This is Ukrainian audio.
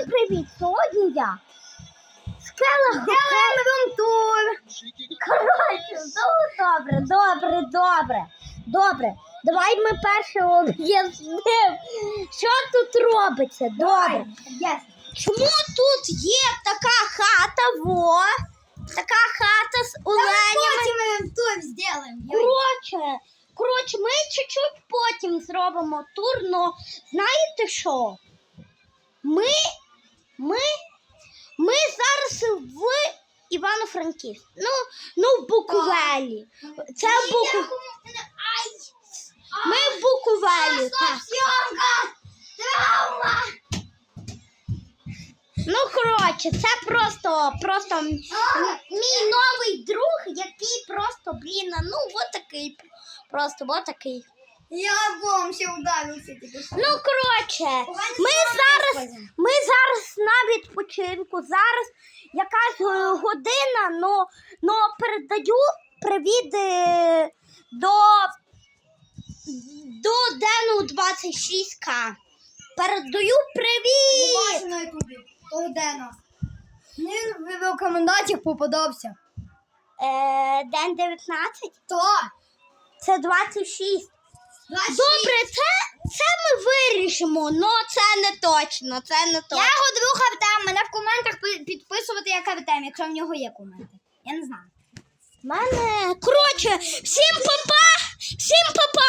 Всім привіт! Сьогодні я Скела Делаємо рум-тур. Коротше, добре, добре, добре, добре. Давай ми перше об'яснимо, що тут робиться. Добре. Чому тут є така хата, во? Така хата з оленями. Ми рум-тур зробимо. Коротше, коротше, ми чуть-чуть потім зробимо тур, но знаєте що? Ми, ми зараз в Івано-Франківську. Ну, ну в Буковелі. Це в Буку... Ми в Буковелі. Так. Ну, коротше, це просто, просто мій новий друг, який просто, блін, ну, от такий. Просто от такий. Я бом ще ударився тільки. Ну, коротше, ми зараз, зараз на відпочинку. Зараз якась е, година, но, но передаю привіт е, до, до Дену 26К. Передаю привіт! На ютубі. Того Дена. Він в рекомендаціях попадався. Е, Ден 19? То. Це 26. Добре, це, це ми вирішимо, але це не точно. Це не Я точно. його друг Артем. Мене в коментах підписувати як Артем, якщо в нього є коменти. Я не знаю. В мене. Коротше, всім папа! Всім папа!